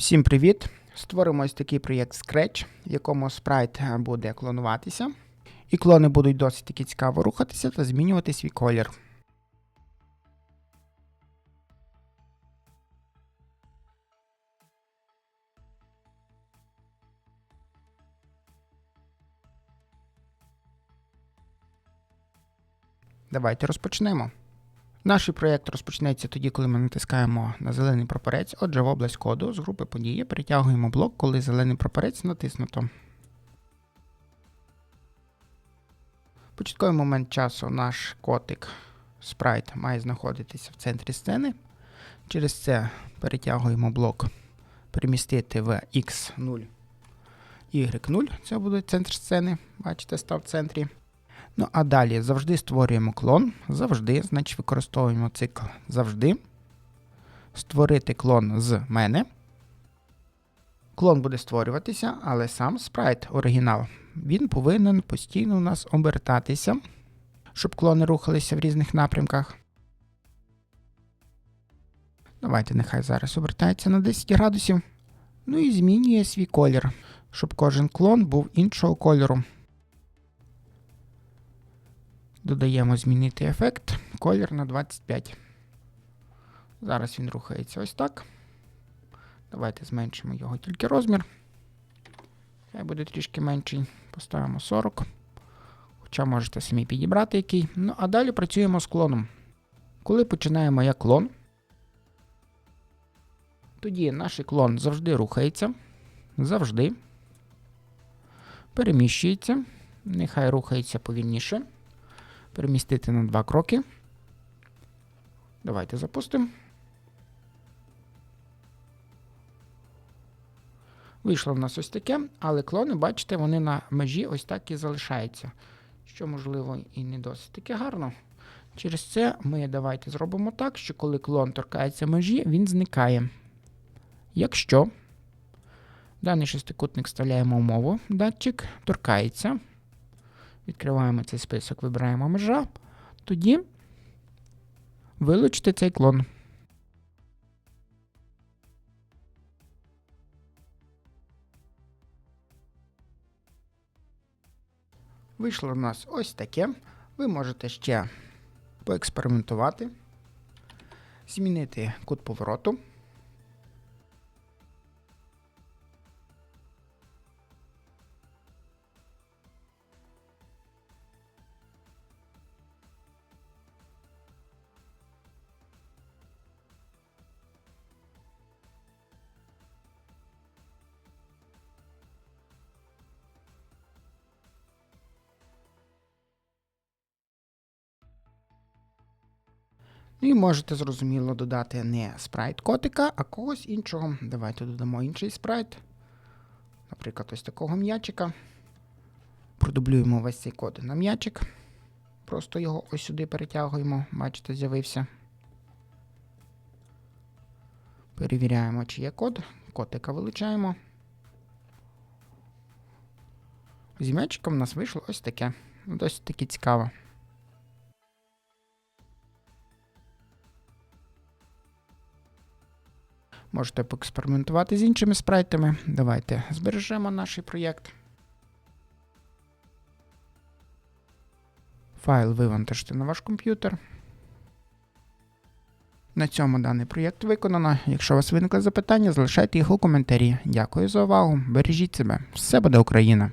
Всім привіт! Створимо ось такий проєкт Scratch, в якому спрайт е, буде клонуватися. І клони будуть досить таки цікаво рухатися та змінювати свій колір. Давайте розпочнемо. Наш проєкт розпочнеться тоді, коли ми натискаємо на зелений прапорець. Отже, в область коду з групи події перетягуємо блок, коли зелений прапорець натиснуто. Початковий момент часу наш котик спрайт має знаходитися в центрі сцени. Через це перетягуємо блок перемістити в X0, Y0. Це буде центр сцени. Бачите, став в центрі. Ну, а далі завжди створюємо клон. Завжди, значить, використовуємо цикл завжди. Створити клон з мене. Клон буде створюватися, але сам спрайт оригінал. Він повинен постійно у нас обертатися, щоб клони рухалися в різних напрямках. Давайте нехай зараз обертається на 10 градусів. Ну і змінює свій колір, щоб кожен клон був іншого кольору. Додаємо змінити ефект, колір на 25. Зараз він рухається ось так. Давайте зменшимо його тільки розмір. Хай буде трішки менший. Поставимо 40. Хоча можете самі підібрати який. Ну, а далі працюємо з клоном. Коли починаємо як клон, тоді наш клон завжди рухається. Завжди. Переміщується. Нехай рухається повільніше перемістити на два кроки. Давайте запустимо. Вийшло в нас ось таке, але клони, бачите, вони на межі ось так і залишаються. Що, можливо, і не досить таки гарно. Через це ми давайте зробимо так, що коли клон торкається межі, він зникає. Якщо даний шестикутник вставляємо умову, датчик торкається. Відкриваємо цей список, вибираємо межа. Тоді вилучити цей клон. Вийшло в нас ось таке. Ви можете ще поекспериментувати, змінити кут повороту. Ну і можете зрозуміло додати не спрайт котика, а когось іншого. Давайте додамо інший спрайт. Наприклад, ось такого м'ячика. Продублюємо весь цей код на м'ячик. Просто його ось сюди перетягуємо. Бачите, з'явився. Перевіряємо, чи є код. Котика вилучаємо. З м'ячиком у нас вийшло ось таке. Досить таки цікаво. Можете поекспериментувати з іншими спрайтами. Давайте збережемо наш проєкт. Файл вивантажте на ваш комп'ютер. На цьому даний проєкт виконано. Якщо у вас виникли запитання, залишайте їх у коментарі. Дякую за увагу. Бережіть себе. Все буде Україна!